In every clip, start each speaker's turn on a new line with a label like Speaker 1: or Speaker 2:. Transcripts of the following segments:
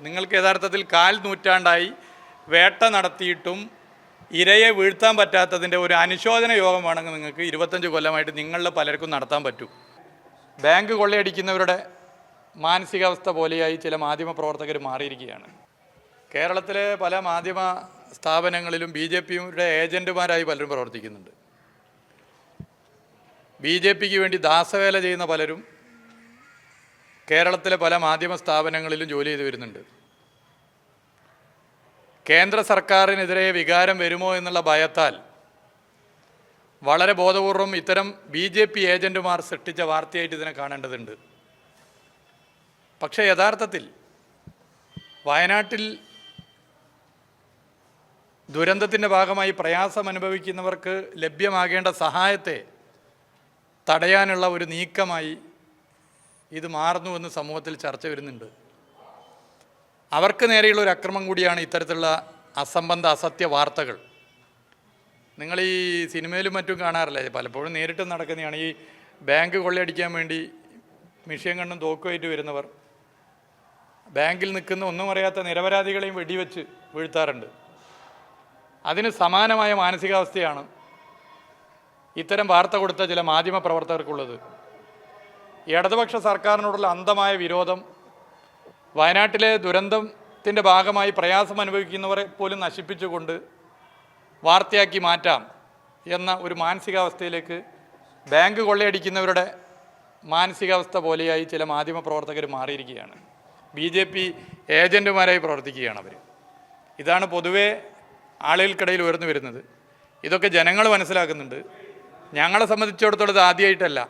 Speaker 1: നിങ്ങൾക്ക് യഥാർത്ഥത്തിൽ കാൽ നൂറ്റാണ്ടായി വേട്ട നടത്തിയിട്ടും ഇരയെ വീഴ്ത്താൻ പറ്റാത്തതിന്റെ ഒരു അനുശോചന യോഗമാണെങ്കിൽ നിങ്ങൾക്ക് ഇരുപത്തഞ്ച് കൊല്ലമായിട്ട് നിങ്ങളിൽ പലർക്കും നടത്താൻ പറ്റൂ. ബാങ്ക് കൊള്ളയടിക്കുന്നവരുടെ മാനസികാവസ്ഥ പോലെയായി ചില മാധ്യമ പ്രവർത്തകർ മാറിയിരിക്കുകയാണ്. കേരളത്തിലെ പല മാധ്യമ സ്ഥാപനങ്ങളിലും ബി ജെ പിയുടെ ഏജന്റുമാരായി പലരും പ്രവർത്തിക്കുന്നുണ്ട്. ബി ജെ പിക്ക് വേണ്ടി ദാസവേല ചെയ്യുന്ന പലരും കേരളത്തിലെ പല മാധ്യമ സ്ഥാപനങ്ങളിലും ജോലി ചെയ്തു വരുന്നുണ്ട്. കേന്ദ്ര സർക്കാരിനെതിരെ വികാരം വരുമോ എന്നുള്ള ഭയത്താൽ വളരെ ബോധപൂർവം ഇത്തരം ബി ജെ പി ഏജന്റുമാർ സൃഷ്ടിച്ച വാർത്തയായിട്ട് ഇതിനെ കാണേണ്ടതുണ്ട്. പക്ഷേ യഥാർത്ഥത്തിൽ വയനാട്ടിൽ ദുരന്തത്തിന്റെ ഭാഗമായി പ്രയാസം അനുഭവിക്കുന്നവർക്ക് ലഭ്യമാകേണ്ട സഹായത്തെ തടയാനുള്ള ഒരു നീക്കമായി ഇത് മാറുന്നു മാറുന്നുവെന്ന് സമൂഹത്തിൽ ചർച്ച വരുന്നുണ്ട്. അവർക്ക് നേരെയുള്ള ഒരു അക്രമം കൂടിയാണ് ഇത്തരത്തിലുള്ള അസംബന്ധ അസത്യ വാർത്തകൾ. നിങ്ങൾ ഈ സിനിമയിലും മറ്റും കാണാറില്ലേ? പലപ്പോഴും നേരിട്ട് നടക്കുന്നതാണ്. ഈ ബാങ്ക് കൊള്ളയടിക്കാൻ വേണ്ടി മിഷ്യൻ കണ്ണും തോക്കുമായിട്ട് വരുന്നവർ. ബാങ്കിൽ നിൽക്കുന്ന ഒന്നും അറിയാത്ത നിരപരാധികളെയും വെടിവെച്ച് വീഴ്ത്താറുണ്ട്. അതിന് സമാനമായ മാനസികാവസ്ഥയാണ് ഇത്തരം വാർത്ത കൊടുത്ത ചില മാധ്യമ പ്രവർത്തകർക്കുള്ളത്. ഇടതുപക്ഷ സർക്കാരിനോടുള്ള അന്ധമായ വിരോധം വയനാട്ടിലെ ദുരന്തത്തിന്റെ ഭാഗമായി പ്രയാസം അനുഭവിക്കുന്നവരെ പോലും നശിപ്പിച്ചുകൊണ്ട് വാർത്തയാക്കി മാറ്റാം എന്ന ഒരു മാനസികാവസ്ഥയിലേക്ക് ബാങ്ക് കൊള്ളയടിക്കുന്നവരുടെ മാനസികാവസ്ഥ പോലെയായി ചില മാധ്യമ പ്രവർത്തകർ മാറിയിരിക്കുകയാണ്. ബി ജെ പി ഏജന്റുമാരായി പ്രവർത്തിക്കുകയാണ് അവർ ഇതാണ് പൊതുവേ ആളുകൾക്കിടയിൽ ഉയർന്നു വരുന്നത്. ഇതൊക്കെ ജനങ്ങൾ മനസ്സിലാക്കുന്നുണ്ട്. ഞങ്ങളെ സംബന്ധിച്ചിടത്തോളം ഇത് ആദ്യമായിട്ടല്ല.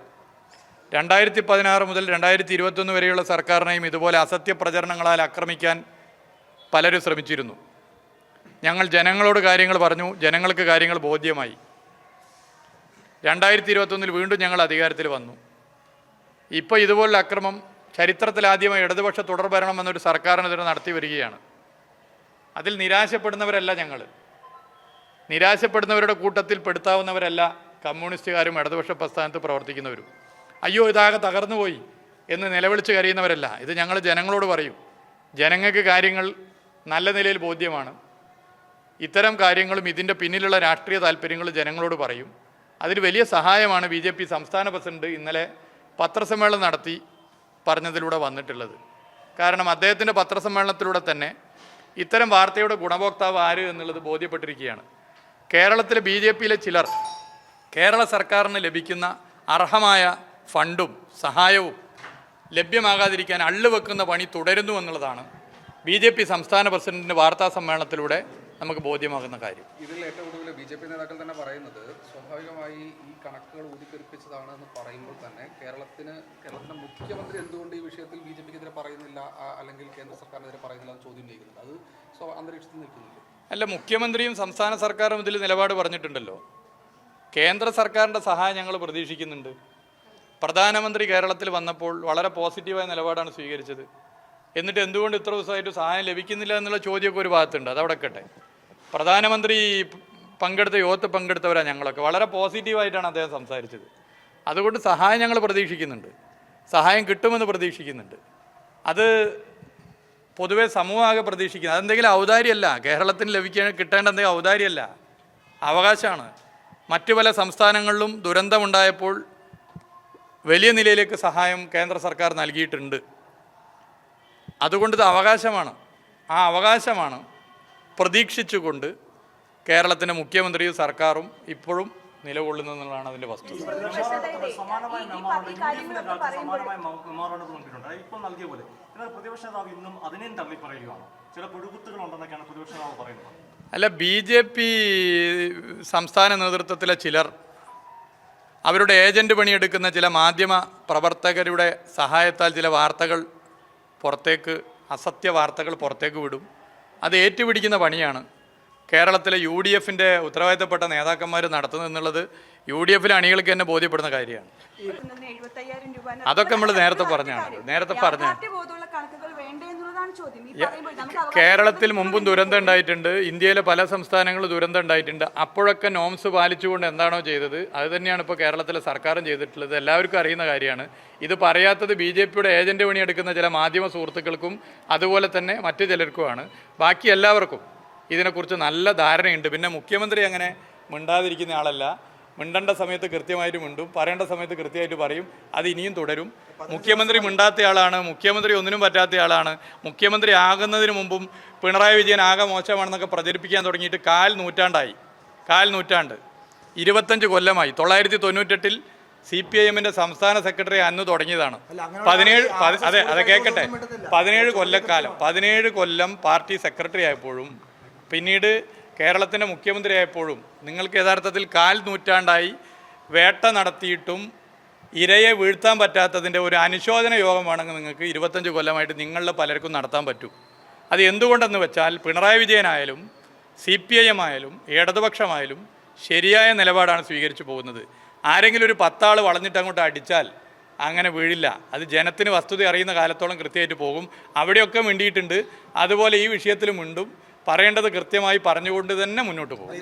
Speaker 1: രണ്ടായിരത്തി പതിനാറ് മുതൽ രണ്ടായിരത്തി ഇരുപത്തൊന്ന് വരെയുള്ള സർക്കാരിനെയും ഇതുപോലെ അസത്യ പ്രചരണങ്ങളാൽ ആക്രമിക്കാൻ പലരും ശ്രമിച്ചിരുന്നു. ഞങ്ങൾ ജനങ്ങളോട് കാര്യങ്ങൾ പറഞ്ഞു ജനങ്ങൾക്ക് കാര്യങ്ങൾ ബോധ്യമായി. രണ്ടായിരത്തി ഇരുപത്തൊന്നിൽ വീണ്ടും ഞങ്ങൾ അധികാരത്തിൽ വന്നു. ഇപ്പോൾ ഇതുപോലുള്ള അക്രമം ചരിത്രത്തിലാദ്യമായി ഇടതുപക്ഷ തുടർ ഭരണം എന്നൊരു സർക്കാരിനെതിരെ നടത്തി വരികയാണ്. അതിൽ നിരാശപ്പെടുന്നവരല്ല ഞങ്ങൾ. നിരാശപ്പെടുന്നവരുടെ കൂട്ടത്തിൽ പെടുത്താവുന്നവരല്ല കമ്മ്യൂണിസ്റ്റുകാരും ഇടതുപക്ഷ പ്രസ്ഥാനത്ത് പ്രവർത്തിക്കുന്നവരും. അയ്യോ ഇതാകെ തകർന്നുപോയി എന്ന് നിലവിളിച്ച് കരയുന്നവരല്ല. ഇത് ഞങ്ങൾ ജനങ്ങളോട് പറയും. ജനങ്ങൾക്ക് കാര്യങ്ങൾ നല്ല നിലയിൽ ബോധ്യമാണ്. ഇത്തരം കാര്യങ്ങളും ഇതിന്റെ പിന്നിലുള്ള രാഷ്ട്രീയ താല്പര്യങ്ങൾ ജനങ്ങളോട് പറയും. അതിന് വലിയ സഹായമാണ് ബി ജെ പി സംസ്ഥാന പ്രസിഡന്റ് ഇന്നലെ പത്രസമ്മേളനം നടത്തി പറഞ്ഞതിലൂടെ വന്നിട്ടുള്ളത്. കാരണം അദ്ദേഹത്തിന്റെ പത്രസമ്മേളനത്തിലൂടെ തന്നെ ഇത്തരം വാർത്തയുടെ ഗുണഭോക്താവ് ആര് എന്നുള്ളത് ബോധ്യപ്പെട്ടിരിക്കുകയാണ്. കേരളത്തിലെ ബി ജെ പിയിലെ ചിലർ കേരള സർക്കാരിന് ലഭിക്കുന്ന അർഹമായ ഫണ്ടും സഹായവും ലഭ്യമാകാതിരിക്കാൻ അള്ളുവെക്കുന്ന പണി തുടരുന്നു എന്നുള്ളതാണ് ബി ജെ പി സംസ്ഥാന പ്രസിഡന്റിന്റെ വാർത്താ സമ്മേളനത്തിലൂടെ നമുക്ക് ബോധ്യമാകുന്ന കാര്യം.
Speaker 2: ഇതിൽ ഏറ്റവും കൂടുതൽ ബി ജെ പി നേതാക്കൾ തന്നെ പറയുന്നത് സ്വാഭാവികമായി ഈ കണക്കുകൾ ഊതിപ്പെരുപ്പിച്ചതാണ് എന്ന് പറയുമ്പോൾ തന്നെ കേരളത്തിന് കേരളത്തിന്റെ മുഖ്യമന്ത്രി എന്തുകൊണ്ട് ഈ വിഷയത്തിൽ ബി ജെ പിക്കെതിരെ പറയുന്നില്ല അല്ലെങ്കിൽ കേന്ദ്ര സർക്കാരിനെതിരെ പറയുന്നില്ല എന്ന് ചോദ്യം ചെയ്യുന്നത് അത് സ്വ- അന്തരീക്ഷത്തിൽ നിൽക്കുന്നില്ല
Speaker 1: അല്ല മുഖ്യമന്ത്രിയും സംസ്ഥാന സർക്കാരും ഇതിൽ നിലപാട് പറഞ്ഞിട്ടുണ്ടല്ലോ. കേന്ദ്ര സർക്കാരിന്റെ സഹായം ഞങ്ങൾ പ്രതീക്ഷിക്കുന്നുണ്ട്. പ്രധാനമന്ത്രി കേരളത്തിൽ വന്നപ്പോൾ വളരെ പോസിറ്റീവായ നിലപാടാണ് സ്വീകരിച്ചത്. എന്നിട്ട് എന്തുകൊണ്ട് ഇത്ര ദിവസമായിട്ട് സഹായം ലഭിക്കുന്നില്ല എന്നുള്ള ചോദ്യമൊക്കെ ഒരു ഭാഗത്തുണ്ട്. അതവിടെക്കട്ടെ പ്രധാനമന്ത്രി പങ്കെടുത്ത യോഗത്ത് പങ്കെടുത്തവരാണ് ഞങ്ങളൊക്കെ. വളരെ പോസിറ്റീവായിട്ടാണ് അദ്ദേഹം സംസാരിച്ചത്. അതുകൊണ്ട് സഹായം ഞങ്ങൾ പ്രതീക്ഷിക്കുന്നുണ്ട്. സഹായം കിട്ടുമെന്ന് പ്രതീക്ഷിക്കുന്നുണ്ട്. അത് പൊതുവെ സമൂഹമാകെ പ്രതീക്ഷിക്കുന്നത് അതെന്തെങ്കിലും ഔദാര്യമല്ല. കേരളത്തിന് ലഭിക്കാൻ കിട്ടേണ്ട എന്തെങ്കിലും ഔദാര്യമല്ല. അവകാശമാണ്. മറ്റു പല സംസ്ഥാനങ്ങളിലും ദുരന്തമുണ്ടായപ്പോൾ വലിയ നിലയിലേക്ക് സഹായം കേന്ദ്ര സർക്കാർ നൽകിയിട്ടുണ്ട്. അതുകൊണ്ട് ഇത് അവകാശമാണ്. ആ അവകാശമാണ് പ്രതീക്ഷിച്ചുകൊണ്ട് കേരളത്തിന്റെ മുഖ്യമന്ത്രിയും സർക്കാരും ഇപ്പോഴും നിലകൊള്ളുന്നതെന്നുള്ളതാണ്
Speaker 3: അതിന്റെ പറയുന്നത്.
Speaker 1: അല്ല ബി ജെ പി സംസ്ഥാന നേതൃത്വത്തിലെ ചിലർ അവരുടെ ഏജന്റ് പണിയെടുക്കുന്ന ചില മാധ്യമ പ്രവർത്തകരുടെ സഹായത്താൽ ചില വാർത്തകൾ പുറത്തേക്ക് അസത്യ വാർത്തകൾ പുറത്തേക്ക് വിടും. അത് ഏറ്റുപിടിക്കുന്ന പണിയാണ്. കേരളത്തിലെ യു ഡി എഫിന്റെ ഉത്തരവാദിത്തപ്പെട്ട നേതാക്കന്മാർ നടത്തുന്നത് എന്നുള്ളത് യു ഡി എഫിലെ അണികൾക്ക് തന്നെ ബോധ്യപ്പെടുന്ന കാര്യമാണ്.
Speaker 4: 75,000 രൂപ
Speaker 1: അതൊക്കെ നമ്മൾ നേരത്തെ
Speaker 4: പറഞ്ഞാണ്.
Speaker 1: നേരത്തെ പറഞ്ഞതാണ്.
Speaker 4: യാഥാർത്ഥ്യബോധമുള്ള കണക്കുകൾ വേണ്ടേ എന്നുള്ളതാണ് ചോദ്യം ഈ പറയുമ്പോൾ നമുക്ക് അവകാശം
Speaker 1: കേരളത്തിൽ മുമ്പും ദുരന്തം ഉണ്ടായിട്ടുണ്ട്. ഇന്ത്യയിലെ പല സംസ്ഥാനങ്ങളും ദുരന്തം ഉണ്ടായിട്ടുണ്ട്. അപ്പോഴൊക്കെ നോംസ് പാലിച്ചുകൊണ്ട് എന്താണോ ചെയ്തത്? അത് തന്നെയാണ് ഇപ്പോൾ കേരളത്തിലെ സർക്കാരും ചെയ്തിട്ടുള്ളത്. എല്ലാവർക്കും അറിയുന്ന കാര്യമാണ്. ഇത് പറയാത്തത് ബി ജെ പിയുടെ ഏജന്റ് പണിയെടുക്കുന്ന ചില മാധ്യമ സുഹൃത്തുക്കൾക്കും അതുപോലെ തന്നെ മറ്റു ചിലർക്കുമാണ്. ബാക്കി എല്ലാവർക്കും ഇതിനെക്കുറിച്ച് നല്ല ധാരണയുണ്ട്. പിന്നെ മുഖ്യമന്ത്രി അങ്ങനെ മിണ്ടാതിരിക്കുന്ന ആളല്ല. മിണ്ടേണ്ട സമയത്ത് കൃത്യമായിട്ട് മിണ്ടും പറയേണ്ട സമയത്ത് കൃത്യമായിട്ട് പറയും. അത് ഇനിയും തുടരും. മുഖ്യമന്ത്രി മിണ്ടാത്തയാളാണ് മുഖ്യമന്ത്രി ഒന്നിനും പറ്റാത്തയാളാണ് മുഖ്യമന്ത്രി ആകുന്നതിന് മുമ്പും പിണറായി വിജയൻ ആകെ മോശമാണെന്നൊക്കെ പ്രചരിപ്പിക്കാൻ തുടങ്ങിയിട്ട് കാൽ നൂറ്റാണ്ടായി. കാൽ നൂറ്റാണ്ട്. ഇരുപത്തഞ്ച് കൊല്ലമായി. തൊള്ളായിരത്തി തൊണ്ണൂറ്റെട്ടിൽ സി പി ഐ എമ്മിന്റെ സംസ്ഥാന സെക്രട്ടറി അന്ന് തുടങ്ങിയതാണ്. പതിനേഴ് പതി- അതെ അതെ കേൾക്കട്ടെ പതിനേഴ് കൊല്ലക്കാലം പതിനേഴ് കൊല്ലം പാർട്ടി സെക്രട്ടറി ആയപ്പോഴും പിന്നീട് കേരളത്തിന്റെ മുഖ്യമന്ത്രിയായപ്പോഴും നിങ്ങൾക്ക് യഥാർത്ഥത്തിൽ കാൽ നൂറ്റാണ്ടായി വേട്ട നടത്തിയിട്ടും ഇരയെ വീഴ്ത്താൻ പറ്റാത്തതിന്റെ ഒരു അനുശോചന യോഗം വേണമെങ്കിൽ നിങ്ങൾക്ക് ഇരുപത്തഞ്ച് കൊല്ലമായിട്ട് നിങ്ങളിൽ പലർക്കും നടത്താൻ പറ്റും. അത് എന്തുകൊണ്ടെന്ന് വെച്ചാൽ പിണറായി വിജയനായാലും സി പി ഐ എം ആയാലും ഇടതുപക്ഷമായാലും ശരിയായ നിലപാടാണ് സ്വീകരിച്ചു പോകുന്നത്. ആരെങ്കിലും ഒരു പത്താൾ വളഞ്ഞിട്ട് അങ്ങോട്ട് അടിച്ചാൽ അങ്ങനെ വീഴില്ല. അത് ജനത്തിന് വസ്തുത അറിയുന്ന കാലത്തോളം കൃത്യമായിട്ട് പോകും. അവിടെയൊക്കെ മിണ്ടിയിട്ടുണ്ട്. അതുപോലെ ഈ വിഷയത്തിലും മിണ്ടും. പറയേണ്ടത് കൃത്യമായി പറഞ്ഞുകൊണ്ട് തന്നെ മുന്നോട്ട് പോകും.